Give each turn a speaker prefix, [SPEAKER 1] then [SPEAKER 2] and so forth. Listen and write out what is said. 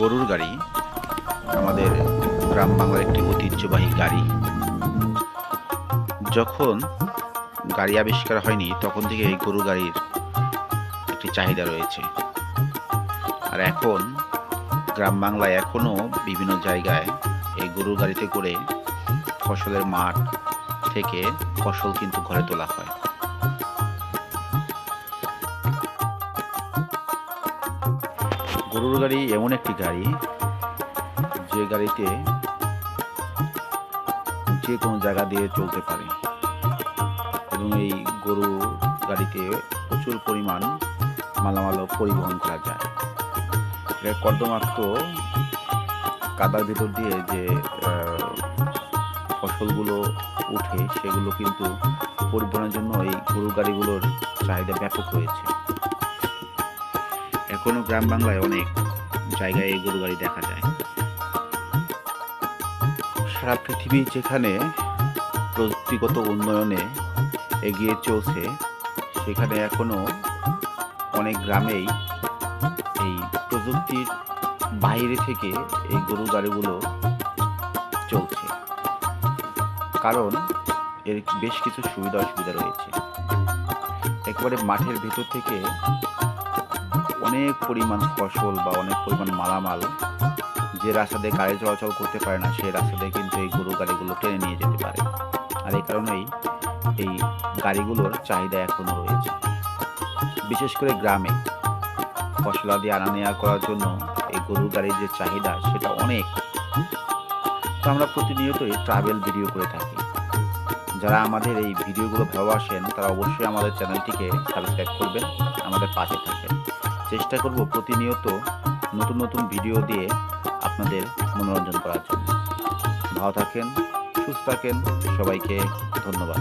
[SPEAKER 1] গরুর গাড়ি, আমাদের গ্রাম বাংলার একটি ঐতিহ্যবাহী গাড়ি। যখন গাড়ি আবিষ্কার হয়নি, তখন থেকে এই গরু গাড়ির একটি চাহিদা রয়েছে। আর এখন গ্রাম বাংলায় এখনও বিভিন্ন জায়গায় এই গরুর গাড়িতে করে ফসলের মাঠ থেকে ফসল কিন্তু ঘরে তোলা হয়। গরুর গাড়ি এমন একটি গাড়ি, যে গাড়িতে যে কোনো জায়গা দিয়ে চলতে পারে। এবং এই গরু গাড়িতে প্রচুর পরিমাণ মালামালও পরিবহন করা যায়। এর কর্দমাক্ত কাদার ভিতর দিয়ে যে ফসলগুলো উঠে, সেগুলো কিন্তু পরিবহনের জন্য এই গরু গাড়িগুলোর চাহিদা ব্যাপক রয়েছে। এখনও গ্রাম বাংলায় অনেক জায়গায় এই গরু গাড়ি দেখা যায়। সারা পৃথিবী যেখানে প্রযুক্তিগত উন্নয়নে এগিয়ে চলছে, সেখানে এখনও অনেক গ্রামেই এই প্রযুক্তির বাইরে থেকে এই গরু গাড়িগুলো চলছে। কারণ এর বেশ কিছু সুবিধা অসুবিধা রয়েছে। একেবারে মাঠের ভিতর থেকে অনেক পরিমাণ ফসল বা অনেক পরিমাণ মালামাল যে রাস্তা দিয়ে গাড়ি চলাচল করতে পারে না, সেই রাস্তা দিয়ে কিন্তু এই গরু গাড়িগুলো টেনে নিয়ে যেতে পারে। আর এই কারণেই এই গাড়িগুলোর চাহিদা এখনও রয়েছে। বিশেষ করে গ্রামে ফসলাদি আনা নেওয়া করার জন্য এই গরু গাড়ির যে চাহিদা, সেটা অনেক। তো আমরা প্রতিনিয়তই ট্রাভেল ভিডিও করে থাকি। যারা আমাদের এই ভিডিওগুলো ভালোবাসেন, তারা অবশ্যই আমাদের চ্যানেলটিকে সাবস্ক্রাইব করবেন, আমাদের পাশে থাকবেন। চেষ্টা করব প্রতিনিয়ত নতুন নতুন ভিডিও দিয়ে আপনাদের মনোরঞ্জন করার জন্য। ভালো থাকেন, সুস্থ থাকেন, সবাইকে ধন্যবাদ।